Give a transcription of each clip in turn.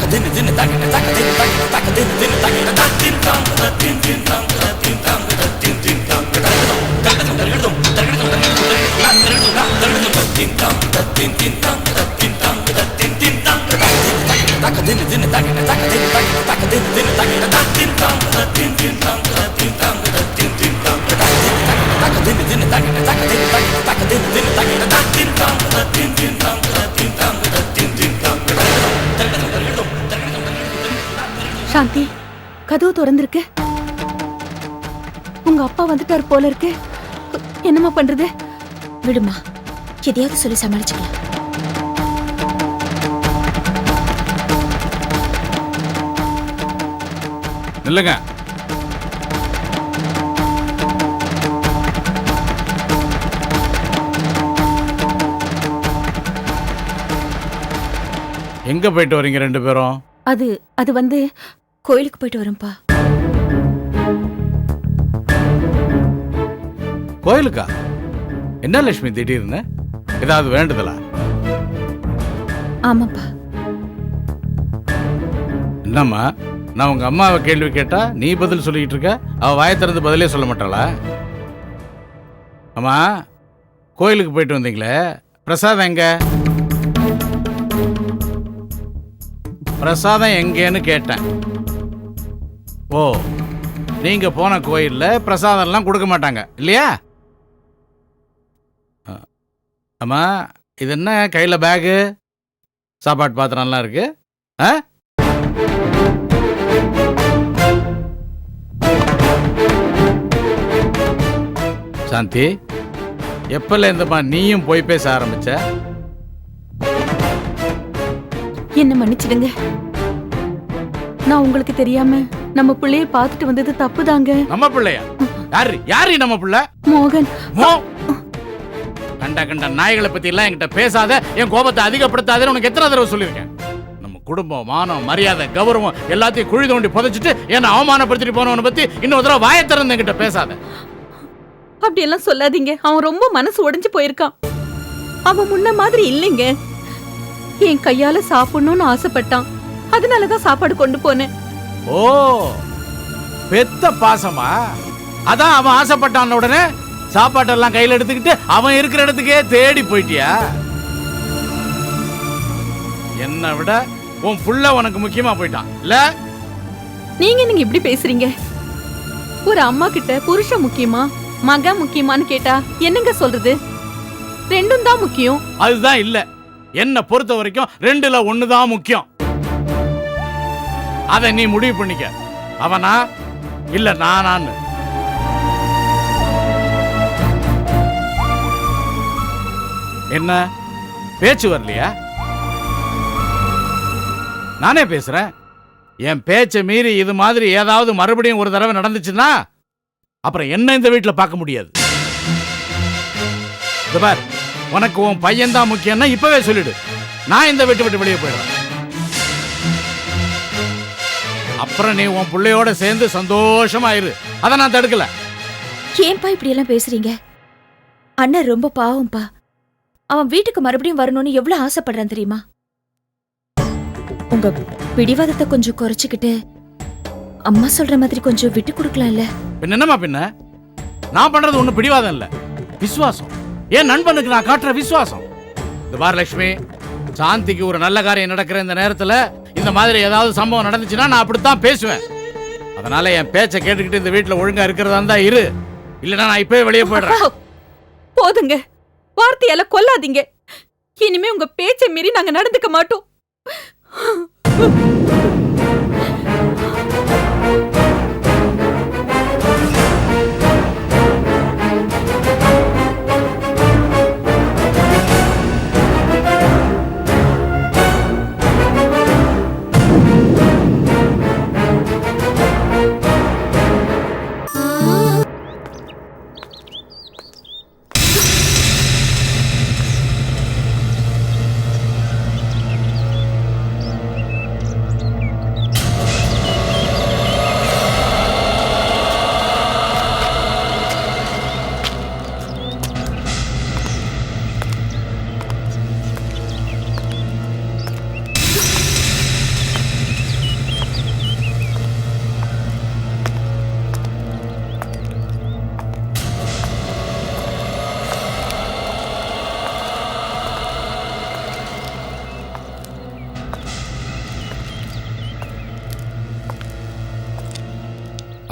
Ding ding dong, ding dong, ding dong. சாந்தி கதவு திறந்திருக்கு. உங்க அப்பா வந்துட்டாரு போல இருக்கு. என்னம்மா பண்றது? விடுமா எதையாவது சொல்லி சமாளிச்சுக்கலாம். இல்லைங்க எங்க போயிட்டு வரீங்க ரெண்டு பேரும்? அது அது வந்து கோயிலுக்கு போயிட்டு வரேன்ப்பா. கோயிலுக்கா? என்ன லட்சுமி திடீர்னு? ஏதாவது வேண்டுதலா? ஆமாப்பா. என்னம்மா? நான் உங்க அம்மாவை கேள்வி கேட்டா நீ பதில் சொல்லிக்கிட்டு இருக்க? அவ வாயை திறந்து பதிலே சொல்ல மாட்டாளா? அம்மா கோயிலுக்கு போயிட்டு வந்தீங்களே? பிரசாதம் எங்க? பிரசாதம் எங்கேன்னு கேட்டேன். ஓ நீங்க போன கோயில்ல பிரசாதம்லாம் கொடுக்க மாட்டாங்க இல்லையா? அம்மா இது என்ன கையில பேகு? சாப்பாட்டு பாத்திரம்லாம் இருக்கு? ஆ சாந்தி எப்பல இருந்தம்மா நீயும் போய் பேச ஆரம்பிச்ச? என்ன மன்னிச்சிடுங்க. நான் உங்களுக்கு தெரியாம நம்ம பிள்ளைய பார்த்துட்டு வந்தது தப்புதாங்க. நம்ம பிள்ளையா? யாரு? யாரு நம்ம பிள்ளை? மோகன். கண்ட கண்ட நாய்களை பத்தி எல்லாம் என்கிட்ட பேசாத என் கோபத்தை அதிகப்படுத்தாதேன்னு உனக்கு எத்தனை தடவை சொல்லியிருக்கேன்? நம்ம குடும்பம் மானம் மரியாதை கௌரவம் எல்லாத்தையும் குழி தோண்டி புதைச்சிட்டு என்ன அவமானப்படுத்திட்டு போனவனை பத்தி இன்னொரு தடவை வாயை திறந்து என்கிட்ட பேசாத. அப்படியெல்லாம் சொல்லாதீங்க. அவன் ரொம்ப மனசு உடைஞ்சு போயிருக்கான். அவன் முன்ன மாதிரி இல்லைங்க. என் கையால சாப்பிடணும்னு ஆசைப்பட்டான். அதனாலதான் சாப்பாடு கொண்டு போனேன். ஓ பெத்த பாசமா? அதான் அவன் ஆசைப்பட்டான் உடனே. சாப்பாட்டெல்லாம் கையில எடுத்துக்கிட்டு அவன் இருக்கிற இடத்துக்கே தேடி போயிட்டியா? என்னை விட உன் புள்ள உனக்கு முக்கியமா போயிட்டான். இல்ல? நீங்க நீங்க இப்படி பேசுறீங்க? ஒரு அம்மா கிட்ட புருஷன் முக்கியமா மகன் முக்கியமான்னு கேட்டா என்னங்க சொல்றது? ரெண்டும் தான் முக்கியம். அதுதான் இல்ல. என்ன பொறுத்த வரைக்கும் ரெண்டுல ஒண்ணுதான் முக்கியம். அதை நீ முடிவு பண்ணிக்க. அவனா? இல்ல நானான்னு. என்ன? பேச்சு வரலையா? நானே பேசுறேன். என் பேச்சை மீறி இது மாதிரி ஏதாவது மறுபடியும் ஒரு தடவை நடந்துச்சுன்னா அப்புறம் என்ன இந்த வீட்டில் பார்க்க முடியாது? பார் உனக்கு உன் பையன் தான் முக்கியம்னா இப்பவே சொல்லிடு. நான் இந்த வீட்டை விட்டு வெளியே போயிடுறேன். அப்புறம் நீ உன் பிள்ளையோட சேர்ந்து சந்தோஷமா இரு அதை நான் தடுக்கல. ஏன்பா இப்படி எல்லாம் பேசுறீங்க? அண்ணன் ரொம்ப பாவம்ப்பா. அவன் வீட்டுக்கு மறுபடியும் வரணும்னு எவ்வளவு ஆசைப்படுறான் தெரியுமா? உங்க பிடிவாதத்தை கொஞ்சம் குறைச்சுக்கிட்டு அம்மா சொல்ற மாதிரி கொஞ்சம் விட்டு கொடுக்கலாம்ல? பின்ன என்னம்மா பின்ன? நான் பண்றது ஒண்ணு பிடிவாதம் இல்ல. விசுவாசம். என் நண்பனுக்கு நான் காட்டுற விசுவாசம். இந்த பார் லட்சுமி சாந்திக்கு ஒரு நல்ல காரியம் நடக்கிற இந்த நேரத்துல இந்த மாதிரி ஏதாவது சம்பவம் நடந்துச்சுன்னா நான் அப்படித்தான் பேசுவேன். அதனால என் பேச்சை கேட்டுக்கிட்டு இந்த வீட்டுல ஒழுங்கா இருக்கிறதா இருந்தா இரு. இல்லைன்னா நான் இப்பவே வெளியே போயிடுறேன். போதுங்க. வார்த்தையால கொல்லாதீங்க. இனிமே உங்க பேச்சை மீறி நாங்க நடந்துக்க மாட்டோம்.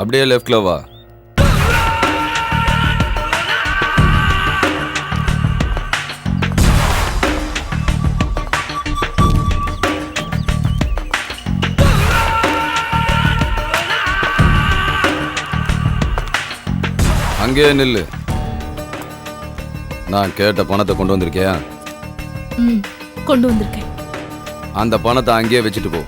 அப்படியே லெஃப்ட்ல வா. அங்கேயே நில்லு. நான் கேட்ட பணத்தை கொண்டு வந்திருக்கியா? ம் கொண்டு வந்திருக்கேன். அந்த பணத்தை அங்கேயே வச்சுட்டு போ.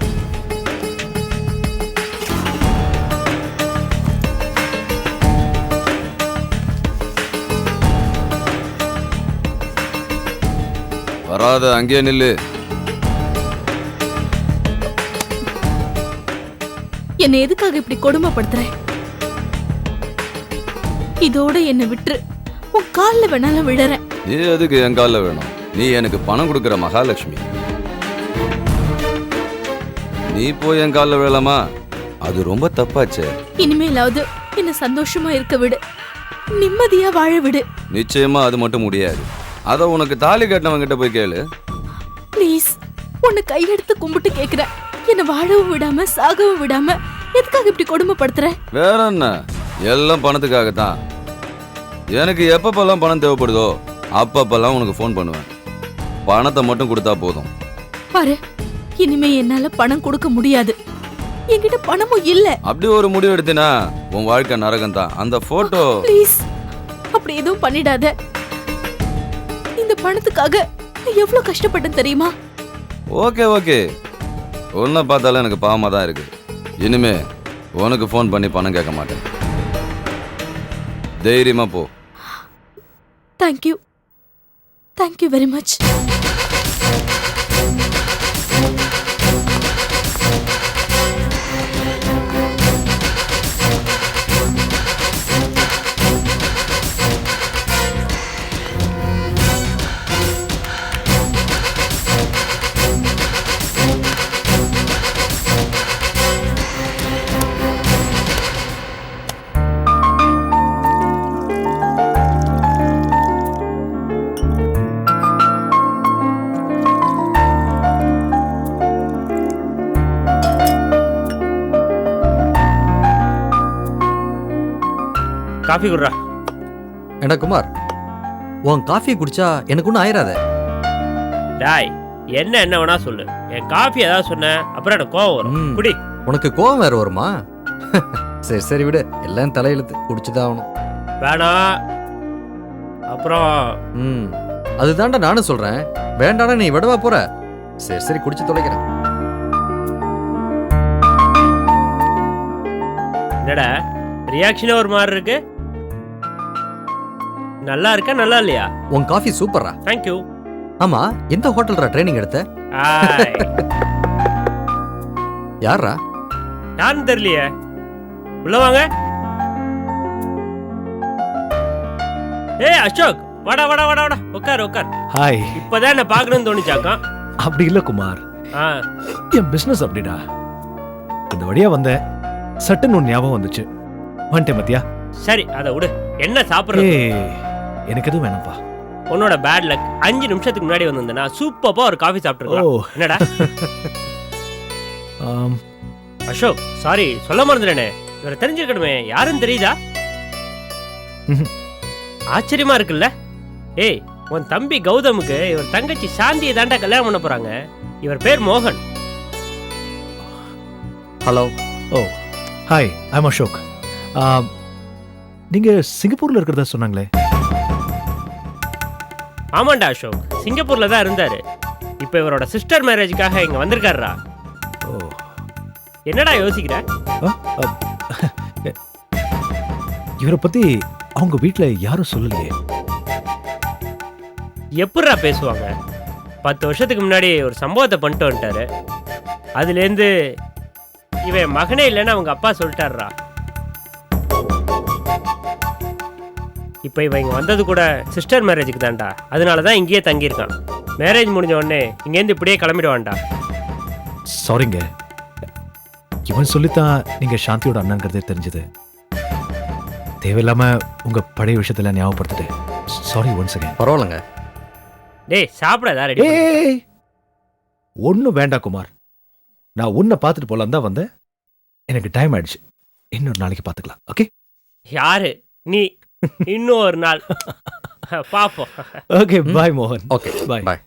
வராத அங்கேயே நில்லு. என்னை எதுக்காக இப்படி கொடுமைப்படுத்துற? இதோட என்னை விட்டுரு. உன் கால்ல வேணாலும் விழறேன் நீ எதுக்கு என் காலில் வேணும் நீ எனக்கு பணம் கொடுக்குற மகாலட்சுமி. நீ போய் என் காலில் வேலாமா அது ரொம்ப தப்பாச்சே. இனிமேலாவது என்ன சந்தோஷமா இருக்க விடு. நிம்மதியா வாழ விடு. நிச்சயமா அது மட்டும் முடியாது. அதை உனக்கு தாலி கட்டினவங்க கிட்ட போய் கேளு. ப்ளீஸ் உன்னை கையெடுத்து கும்பிட்டு கேக்குறேன். என்ன வாழவும் விடாம சாகவும் விடாம எதுக்காக இப்படி கொடுமைப்படுத்துற? வேற என்ன? எல்லாம் பணத்துக்காக தான் எனக்கு எப்பப்பெல்லாம் பணம் தேவைப்படுதோ அப்பப்பெல்லாம் உனக்கு ஃபோன் பண்ணுவேன். பணத்தை மட்டும் கொடுத்தா போதும். பாரு இனிமே என்னால பணம் கொடுக்க முடியாது. என்கிட்ட பணமும் இல்ல. அப்படி ஒரு முடிவு எடுத்தினா உன் வாழ்க்கை நரகம் தான் அந்த போட்டோ ப்ளீஸ் அப்படி எதுவும் பண்ணிடாத. பணத்துக்காக எவ்வளவு கஷ்டப்பட்டேன் தெரியுமா? Okay okay. உன்னை பார்த்தாலும் எனக்கு பாவமாக தான் இருக்கு. இனிமே உனக்கு ஃபோன் பண்ணி பணம் கேட்க மாட்டேன். தைரியமா போ. Thank you thank you very much coffee குடுறா. ஏண்டா குமார்? உன் காஃபி குடிச்சா எனக்கு ஒன்றும் ஆயிராத. டாய் என்ன என்ன வேணா சொல்லு. என் காஃபி ஏதாவது சொன்னேன் அப்புறம் எனக்கு கோவம் வரும். ம். குடி. உனக்கு கோவம் வேற வருமா? சரி சரி விடு. எல்லாம் தலையெழுத்து. குடிச்சுதான் ஆகணும். வேணாம் அப்புறம். ம். அதுதான்டா நானும் சொல்றேன். வேண்டானா நீ விடவா போற. சரி சரி குடிச்சு தொலைக்கிறேன். என்னடா ரியாக்ஷனே ஒரு மாதிரி இருக்கு? நல்லா இருக்கா நல்லா இல்லையா? உன் காஃபி சூப்பரா தேங்க்யூ ஆமா எந்த ஹோட்டல்ரா ட்ரைனிங் எடுத்த? யாரா யாருன்னு தெரியலையே. உள்ள வாங்க. ஏய் அசோக் வாடா வாடா வாடா வாடா. உட்கார் உட்கார் ஹாய் இப்பதான் என்ன பார்க்கணும்னு தோணுச்சாக்கம் அப்படி இல்ல குமார். ஆ. என் பிசினஸ் அப்படிடா. இந்த வழியா வந்தேன் சட்டுன்னு ஒன்று ஞாபகம் வந்துச்சு. வந்துட்டேன் மத்தியா சரி அதை விடு. என்ன சாப்பிடுறது? எனக்கு எதுவும் வேணாம்ப்பா. உன்னோட பேட் லக் அஞ்சு நிமிஷத்துக்கு முன்னாடி வந்திருந்தேன்னா சூப்பப்பா ஒரு காஃபி ஓ. சாப்பிட்டுருக்கலாம் என்னடா? ஆம், அசோக் சாரி சொல்ல மறந்துட்டேனே. இவரை தெரிஞ்சிருக்கணுமே. யாருன்னு தெரியுதா? ம்ஹும். ஆச்சரியமா இருக்குல்ல? ஏய் உன் தம்பி கௌதமுக்கு இவர் தங்கச்சி சாந்தியை தாண்டா கல்யாணம் பண்ண போறாங்க. இவர் பேர் மோகன். Hello hi I'm Ashok. ஆம், நீங்க சிங்கப்பூர்ல இருக்கிறதா சொன்னாங்களே? ஆமாண்டா அசோக். சிங்கப்பூர்ல தான் இருந்தாரு. இப்போ இவரோட சிஸ்டர் மேரேஜுக்காக இங்க வந்திருக்காருடா. ஓ. என்னடா யோசிக்கிற? இவரை பத்தி அவங்க வீட்ல யாரும் சொல்லலையே. எப்படிடா பேசுவாங்க? பத்து வருஷத்துக்கு முன்னாடி ஒரு சம்பவத்தை பண்ணிட்டு வந்துட்டாரு. அதுலேருந்து இவன் மகனே இல்லைன்னு அவங்க அப்பா சொல்லிட்டாருடா. இப்போ இவன் இங்கே வந்தது கூட சிஸ்டர் மேரேஜுக்கு தான்டா. அதனால தான் இங்கேயே தங்கியிருக்கான். மேரேஜ் முடிஞ்ச உடனே இங்கேருந்து இப்படியே கிளம்பிடுவான்டா. சாரிங்க இவன் சொல்லித்தான் நீங்க சாந்தியோட அண்ணங்கிறதே தெரிஞ்சது. தேவையில்லாம உங்க பழைய விஷயத்துல ஞாபகப்படுத்திட்டு. சாரி ஒன்ஸ் அகைன் பரவாயில்லைங்க. டேய் சாப்பிடாதா ரெடி ஏய் ஒன்றும் வேண்டாம் குமார். நான் உன்னை பார்த்துட்டு போலாம் தான் வந்தேன். எனக்கு டைம் ஆயிடுச்சு. இன்னொரு நாளைக்கு பார்த்துக்கலாம். ஓகே யாரு? நீ இன்னும் ஒரு நாள். பாப்போம். ஓகே பாய் மோகன் ஓகே Bye. பாய்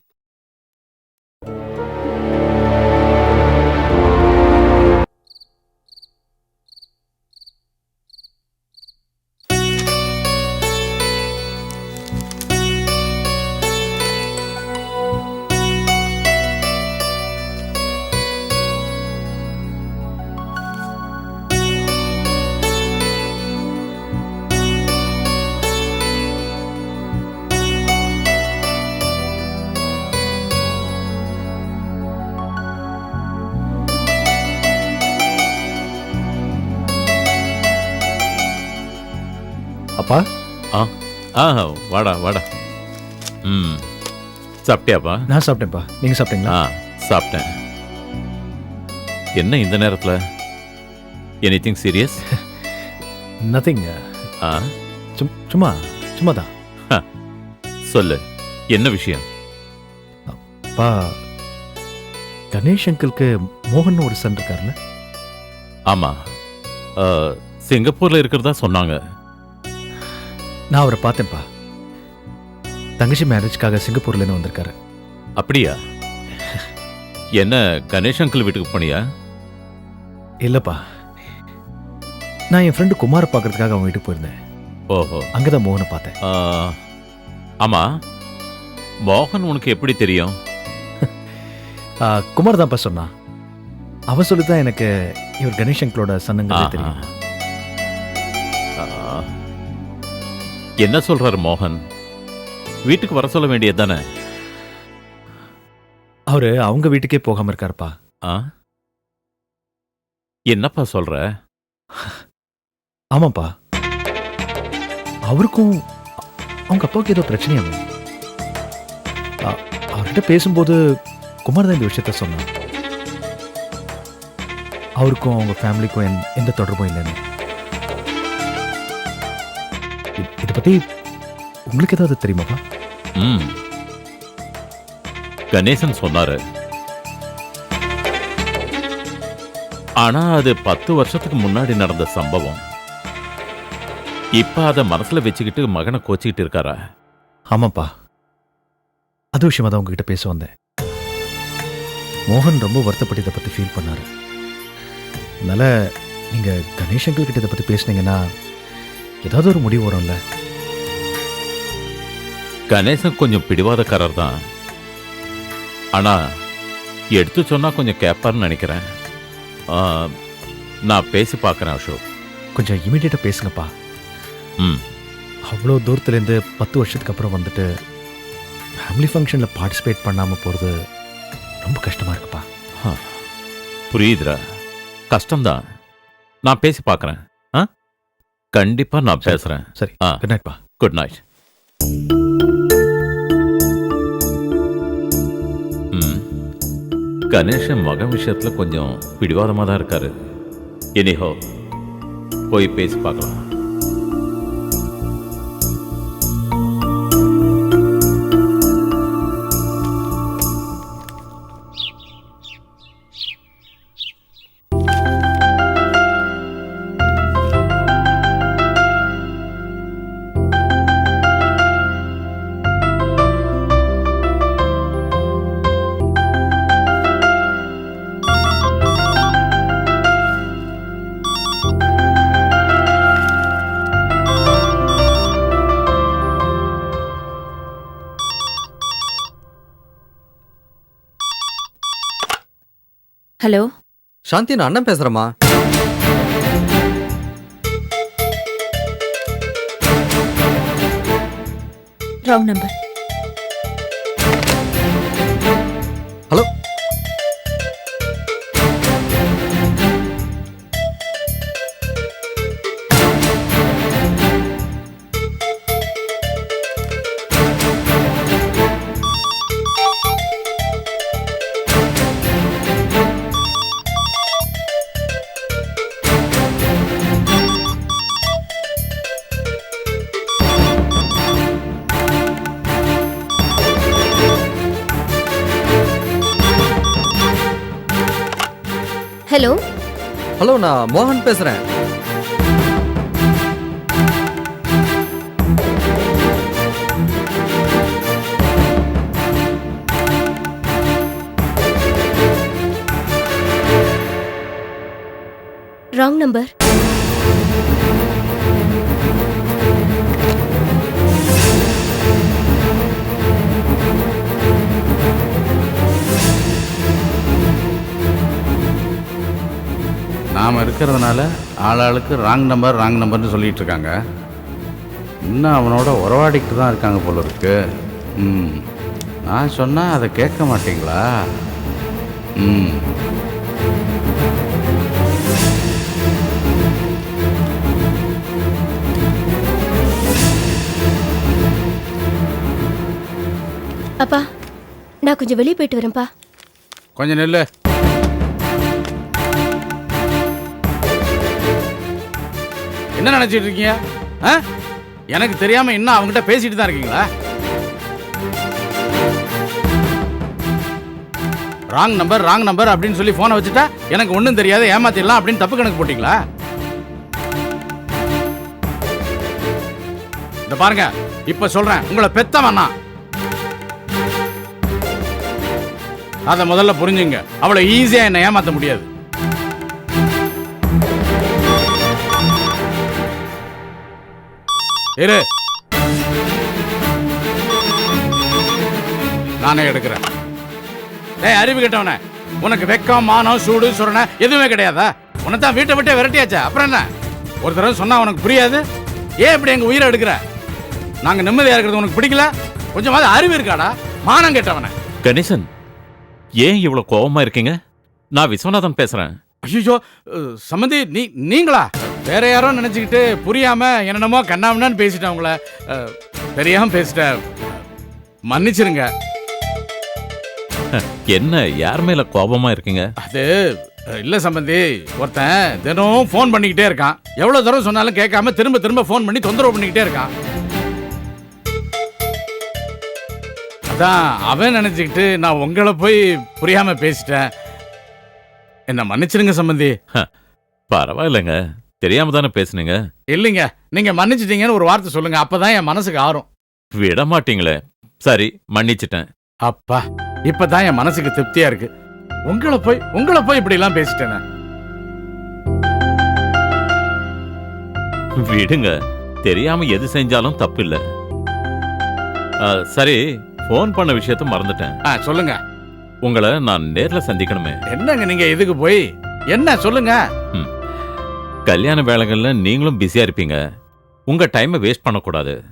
அப்பா ஆ. வாடா வாடா. ம். சாப்பிட்டியாப்பா? நான் சாப்பிட்டேன்ப்பா. நீங்க சாப்பிட்டீங்களா? ஆ சாப்பிட்டேன். என்ன இந்த நேரத்தில்? எனிதிங் சீரியஸ் நத்திங் ஆ. சும்மா சும்மா தான் சொல்லு. என்ன விஷயம்? அப்பா கணேஷ் அங்கிளுக்கு மோகன் ஒரு சன் இருக்கார்ல ஆமாம் சிங்கப்பூரில் இருக்கிறதா சொன்னாங்க. நான் அவரை பார்த்தேன்ப்பா. தங்கச்சி மேரேஜ்க்காக சிங்கப்பூர்லேருந்து வந்திருக்காரு. அப்படியா? என்ன கணேஷ் அங்கிள் வீட்டுக்கு போனியா? இல்லைப்பா. நான் என் ஃப்ரெண்டு குமாரை பார்க்கறதுக்காக அவன் வீட்டுக்கு போயிருந்தேன். ஓஹோ. அங்கே தான் மோகனை பார்த்தேன். ஆ, ஆமா. மோகன் உனக்கு எப்படி தெரியும்? ஆ, குமார் தான்ப்பா சொன்னான். அவன் சொல்லி தான் எனக்கு இவர் கணேஷ் அங்கிளோட சன்னுங்கிறதே ஆஹா. தெரியும். ஆ. என்ன சொல்றாரு மோகன்? வீட்டுக்கு வர சொல்ல வேண்டியது தானே? அவரு அவங்க வீட்டுக்கே போகாம இருக்காருப்பா. ஆ? என்னப்பா சொல்ற? ஆமாப்பா. அவருக்கும் அவங்க அப்பாவுக்கு ஏதோ பிரச்சனையாகும் அவர்கிட்ட பேசும்போது குமார் தான் இந்த விஷயத்த சொன்னான் அவருக்கும் அவங்க ஃபேமிலிக்கும் எந்த- எந்த தொடர்பும் இல்லைன்னு. இதை பத்தி உங்களுக்கு ஏதாவது தெரியுமாப்பா? ம். கணேசன் சொன்னாரு. ஆனா அது பத்து வருஷத்துக்கு முன்னாடி நடந்த சம்பவம். இப்ப அதை மனசுல வச்சுக்கிட்டு மகனை கோச்சிக்கிட்டு இருக்காரா? ஆமாப்பா. அது விஷயமா தான் உங்ககிட்ட பேச வந்தேன். மோகன் ரொம்ப வருத்தப்பட்டு இதை பத்தி ஃபீல் பண்ணாரு. அதனால நீங்க கணேஷ் அங்கிள் கிட்ட இதை பத்தி பேசுனீங்கன்னா ஏதாவது ஒரு முடிவு வரும்ல? கணேசன் கொஞ்சம் பிடிவாதக்காரர் தான் ஆனா எடுத்து சொன்னா கொஞ்சம் கேட்பார்னு நினைக்கிறேன். நான் பேசி பார்க்கறேன் அசோக். கொஞ்சம் இமீடியட்டா பேசுங்கப்பா. ம். அவ்வளோ தூரத்துலேருந்து பத்து வருஷத்துக்கு அப்புறம் வந்துட்டு ஃபேமிலி ஃபங்க்ஷனில் பார்ட்டிசிபேட் பண்ணாமல் போகிறது ரொம்ப கஷ்டமாக இருக்குப்பா. புரியுதுடா. கஷ்டம்தான். நான் பேசி பார்க்கறேன். கண்டிப்பா நான். பேசுறேன். சரி. ஆ. குட் நைட்ப்பா குட் நைட் ம். கணேசன் மகன் விஷயத்துல கொஞ்சம் பிடிவாதமாக தான் இருக்காரு. எனிஹோ போய் பேசி பார்க்கலாம். ஹலோ? சாந்தி நான் அண்ணன் பேசுறேம்மா. Wrong number hello. ஹலோ நான் மோகன் பேசுறேன். ராங் நம்பர் நாம் இருக்கிறதுனால ஆளாளுக்கு ராங் நம்பர் ராங் நம்பர்னு சொல்லிட்டு இருக்காங்க இன்னும் அவனோட உறவாடிக்கிட்டு தான் இருக்காங்க போல இருக்கு. ம். நான் சொன்னால் அதை கேட்க மாட்டீங்களா? ம். அப்பா நான் கொஞ்சம் வெளியே போயிட்டு வரேன்ப்பா. கொஞ்சம் நெல்லு. என்ன நினைச்சிட்டு இருக்கீங்க? ஆ? எனக்கு தெரியாம இன்னும் அவங்ககிட்ட பேசிட்டு தான் இருக்கீங்களா? ராங் நம்பர் ராங் நம்பர் அப்படின்னு சொல்லி போனை வச்சுட்டா எனக்கு ஒன்றும் தெரியாது ஏமாத்திடலாம் அப்படின்னு தப்பு கணக்கு போட்டீங்களா? இந்த பாருங்க இப்ப சொல்றேன் உங்களை பெத்த வேணாம் அதை முதல்ல புரிஞ்சுங்க அவ்வளவு ஈஸியா என்னை ஏமாத்த முடியாது. இரு. நானே எடுக்கிறேன். டேய் அறிவு கெட்டவனே. உனக்கு வெக்கம் மானம் சூடு சுரணை எதுவுமே கிடையாதா? உன்னை தான் வீட்டை விட்டே விரட்டியாச்சா. அப்புறம் என்ன? ஒரு தடவை சொன்னா உனக்கு புரியாது. ஏன் இப்படி எங்க உயிரை எடுக்கிற? நாங்க நிம்மதியா இருக்கிறது உனக்கு பிடிக்கல? கொஞ்சமாவது அறிவு இருக்காடா? மானம் கெட்டவனே. கணேசன் ஏன் இவ்வளவு கோவமா இருக்கீங்க? நான் விஸ்வநாதன் பேசுறேன். ஐயோ சம்மந்தி நீ நீங்களா? வேற யாரோ நினைச்சுக்கிட்டு புரியாம என்னென்னமோ கண்ணாமண்ணான்னு பேசிட்டேன் உங்களை தெரியாம பேசிட்டேன். மன்னிச்சிருங்க. என்ன யார் மேல கோபமா இருக்கீங்க? அது இல்ல சம்பந்தி ஒருத்தன் தினம் ஃபோன் பண்ணிக்கிட்டே இருக்கான். எவ்வளவு தடவை சொன்னாலும் கேட்காம திரும்ப திரும்ப ஃபோன் பண்ணி தொந்தரவு பண்ணிக்கிட்டே இருக்கான். அதான் அவன் நினைச்சுக்கிட்டு நான் உங்களை போய் புரியாம பேசிட்டேன். என்ன மன்னிச்சிருங்க சம்பந்தி. பரவாயில்லைங்க. தெரியாம தானே பேசுனீங்க? இல்லைங்க. நீங்க மன்னிச்சிட்டீங்கன்னு ஒரு வார்த்தை சொல்லுங்க. அப்பதான் என் மனசுக்கு ஆறும். விட மாட்டீங்களே. சரி மன்னிச்சிட்டேன். அப்பா இப்பதான் என் மனசுக்கு திருப்தியா இருக்கு. உங்களை போய் உங்களை போய் இப்படி எல்லாம் பேசிட்டேனே. விடுங்க. தெரியாம எது செஞ்சாலும் தப்பு இல்ல சரி ஃபோன் பண்ண விஷயத்த மறந்துட்டேன். ஆ, சொல்லுங்க. உங்களை நான் நேர்ல சந்திக்கணுமே. என்னங்க நீங்க இதுக்கு போய்? என்ன சொல்லுங்க? கல்யாண வேலைகள்ல நீங்களும் பிஸியா இருப்பீங்க. உங்க டைமை வேஸ்ட் பண்ணக்கூடாது.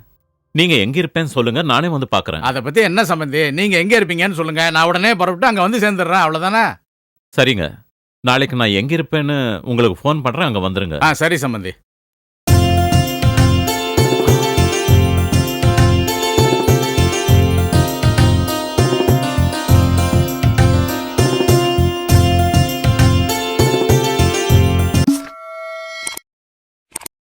நீங்க எங்க இருப்பேன்னு சொல்லுங்க நானே வந்து பாக்குறேன். அத பத்தி என்ன சம்பந்தி? நீங்க எங்க இருப்பீங்கன்னு சொல்லுங்க. நான் உடனே புறப்பட்டு அங்க வந்து சேர்ந்துடுறேன். அவ்வளவுதானே? சரிங்க. நாளைக்கு நான் எங்க இருப்பேன்னு உங்களுக்கு ஃபோன் பண்றேன் அங்க வந்துருங்க. ஆ சரி சம்பந்தி.